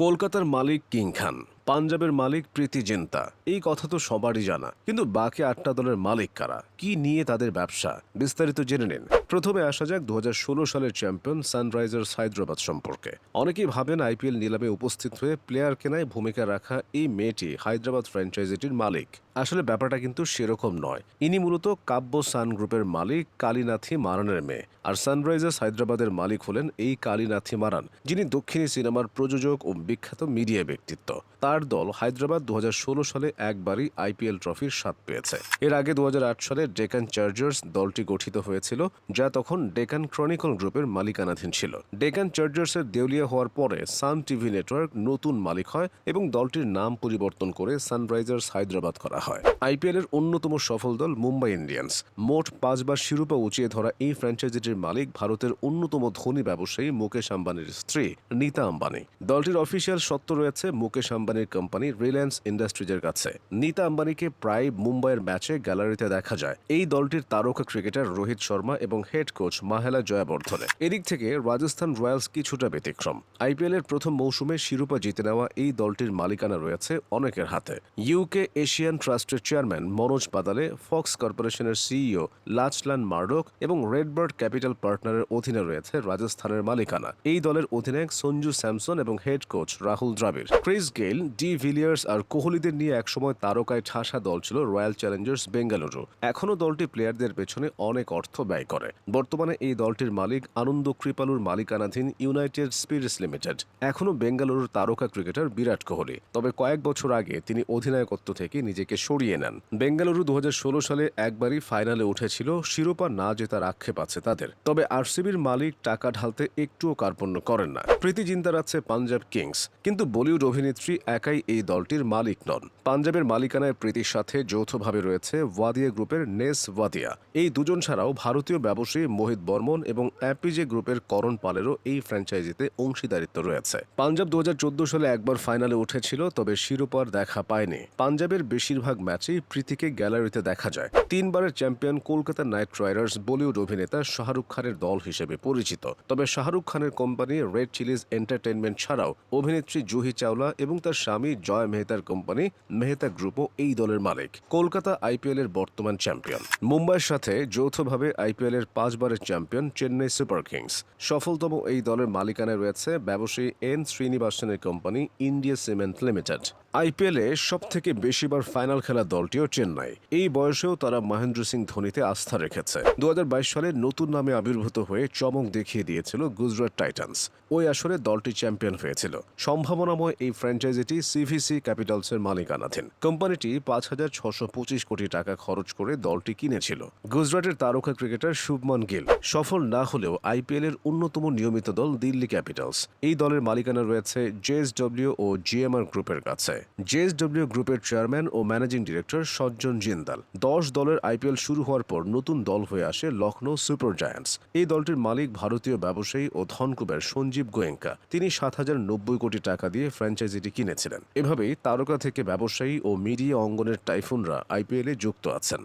কলকাতার মালিক কিং খান। পাঞ্জাবের মালিক প্রীতি জিন্তা। এই কথা তো সবারই জানা। কিন্তু বাকি আটটা দলের মালিক কারা? কি নিয়ে তাদের ব্যবসা? বিস্তারিত জেনে নিন। প্রথমে আসা যাক দু হাজার ষোলো সালের চ্যাম্পিয়ন সানরাইজার্স হায়দ্রাবাদ সম্পর্কে। অনেকেই ভাবেন আইপিএল নিলামে উপস্থিত হয়ে প্লেয়ার কেনায় ভূমিকা রাখা এই মেয়েটি হায়দ্রাবাদ ফ্র্যাঞ্চাইজিটির মালিক। আসলে ব্যাপারটা কিন্তু সেরকম নয়। ইনি মূলত কাব্য সান গ্রুপের মালিক কালীনাথি মারানের মেয়ে। আর সানরাইজার্স হায়দ্রাবাদের মালিক হলেন এই কালীনাথি মারান, যিনি দক্ষিণী সিনেমার প্রযোজক ও বিখ্যাত মিডিয়া ব্যক্তিত্ব। তার দল হায়দ্রাবাদ দু হাজার ষোলো সালে একবারই আইপিএল ট্রফির স্বাদ পেয়েছে। এর আগে দু সালে ডেকান চার্জার্স দলটি গঠিত হয়েছিল, যা তখন ডেকান ক্রনিকল গ্রুপের মালিকানাধীন ছিল। ডেকান চার্জার্সের দেউলিয়া হওয়ার পরে সান টিভি নেটওয়ার্ক নতুন মালিক হয় এবং দলটির নাম পরিবর্তন করে সানরাইজার্স হায়দ্রাবাদ করা হয়। আইপিএল এর অন্যতম সফল দল মুম্বাই ইন্ডিয়ান্স। মোট পাঁচবার শিরোপা উঁচিয়ে ধরা এই ফ্র্যাঞ্চাইজিটির মালিক ভারতের অন্যতম ধনী ব্যবসায়ী মুকেশ আম্বানির স্ত্রী নীতা আম্বানি। দলটির অফিসিয়াল সত্ত্ব রয়েছে, মুকেশ আম্বানির কোম্পানি রিলায়েন্স ইন্ডাস্ট্রিজের কাছে। নীতা আম্বানিকে প্রায় মুম্বাইয়ের ম্যাচে গ্যালারিতে দেখা যায়। এই দলটির তারকা ক্রিকেটার রোহিত শর্মা এবং হেড কোচ মাহেলা জয়াবর্ধনে। এদিক থেকে রাজস্থান রয়্যালস কিছুটা ব্যতিক্রম। আইপিএল এর প্রথম মৌসুমে শিরোপা জিতে নেওয়া এই দলটির মালিকানা রয়েছে অনেকের হাতে। ইউকে এশিয়ান ট্রাস্টের চেয়ারম্যান মনোজ বাদালে ফক্স কর্পোরেশনের সিইও লাচলান মার্ডক এবং রেডবার্ড ক্যাপিটাল পার্টনারের অধীনে রয়েছে রাজস্থানের মালিকানা। এই দলের অধিনায়ক সঞ্জু স্যামসন এবং head coach Rahul Dravid. Chris Gayle de Villiers আর কোহলিদের নিয়ে একসময় তারকায় ঠাসা দল ছিল রয়্যাল চ্যালেঞ্জার্স বেঙ্গালুরু। এখনও দলটি প্লেয়ারদের পেছনে অনেক অর্থ ব্যয় করে। বর্তমানে এই দলটির মালিক আনন্দ কৃপালুর মালিকানাধীন ইউনাইটেড স্পিরিটস লিমিটেড। এখনও বেঙ্গালুরুর তারকা ক্রিকেটার বিরাট কোহলি। তবে কয়েক বছর আগে তিনি অধিনায়কত্ব থেকে নিজেকে সরিয়ে নেন। বেঙ্গালুরু দু হাজার ষোলো সালে একবারই ফাইনালে উঠেছিল, শিরোপা না জেতার আক্ষেপ আছে তাদের। তবে আরসিবির মালিক টাকা ঢালতে একটুও কার্পণ্য করেন না। প্রীতি জিন্দার আছে পাঞ্জাব কিংস। কিন্তু বলিউড অভিনেত্রী একাই এই দলটির মালিক নন। পাঞ্জাবের মালিকানায় প্রীতির সাথে যৌথভাবে রয়েছে ওয়াদিয়া গ্রুপের নেস ওয়াদিয়া। এই দুজন ছাড়াও ভারতীয় ব্যবসায়ী মোহিত বর্মন এবং অ্যাপিজে গ্রুপের করণ পালেরও এই ফ্র্যাঞ্চাইজিতে অংশীদারিত্ব রয়েছে। পাঞ্জাব দু সালে একবার ফাইনালে উঠেছিল, তবে শিরোপার দেখা পায়নি। পাঞ্জাবের বেশিরভাগ ম্যাচেই প্রীতিকে গ্যালারিতে দেখা যায়। তিনবারের champion Kolkata Knight Riders Bollywood অভিনেতা শাহরুখ খানের দল হিসেবে পরিচিত। তবে শাহরুখ খানের কোম্পানি রেড চিলিজ এন্টারটেনমেন্ট ছাড়াও অভিনেত্রী জুহি চাওলা এবং তার স্বামী জয় মেহতার কোম্পানি মেহতা গ্রুপও এই দলের মালিক। কলকাতা আইপিএল এর বর্তমান চ্যাম্পিয়ন। মুম্বাইয়ের সাথে যৌথভাবে আইপিএল এর পাঁচবারের চ্যাম্পিয়ন চেন্নাই সুপার কিংস। সফলতম এই দলের মালিকানায় রয়েছে ব্যবসায়ী এন শ্রীনিবাসনের কোম্পানি ইন্ডিয়া সিমেন্ট লিমিটেড। আইপিএলে সব থেকে বেশিবার ফাইনাল খেলা দলটিও চেন্নাই। এই বয়সেও তারা মহেন্দ্র সিং ধোনিতে আস্থা রেখেছে। দু হাজার বাইশ সালে নতুন নামে আবির্ভূত হয়ে চমক দেখিয়ে দিয়েছিল গুজরাট টাইটান্স। ওই আসরে দলটি চ্যাম্পিয়ন হয়েছিল। সম্ভাবনাময় এই ফ্র্যাঞ্চাইজিটি সিভিসি ক্যাপিটালসের মালিকানাধীন। কোম্পানিটি পাঁচ হাজার ছশো পঁচিশ কোটি টাকা খরচ করে দলটি কিনেছিল। গুজরাটের তারকা ক্রিকেটার শুভমান গিল। সফল না হলেও আইপিএল এর অন্যতম নিয়মিত দল দিল্লি ক্যাপিটালস। এই দলের মালিকানা রয়েছে জেএসডব্লিউ ও জিএমআর গ্রুপের কাছে। জেএসডব্লিউ গ্রুপের চেয়ারম্যান ও ম্যানেজিং ডিরেক্টর সজ্জন জিন্দাল। দশ দলের আইপিএল শুরু হওয়ার পর নতুন দল হয়ে আসে লখনৌ সুপার জায়ান্টস। এই দলটির মালিক ভারতীয় ব্যবসায়ী ও ধনকুবের সঞ্জীব গোয়েঙ্কা। তিনি সাত হাজার নব্বই কোটি টাকা দিয়ে ফ্র্যাঞ্চাইজিটি কিনেছিলেন এভাবেই তারকা থেকে ব্যবসায়ী ও মিডিয়া অঙ্গনের টাইফুনরা আইপিএলে যুক্ত আছেন।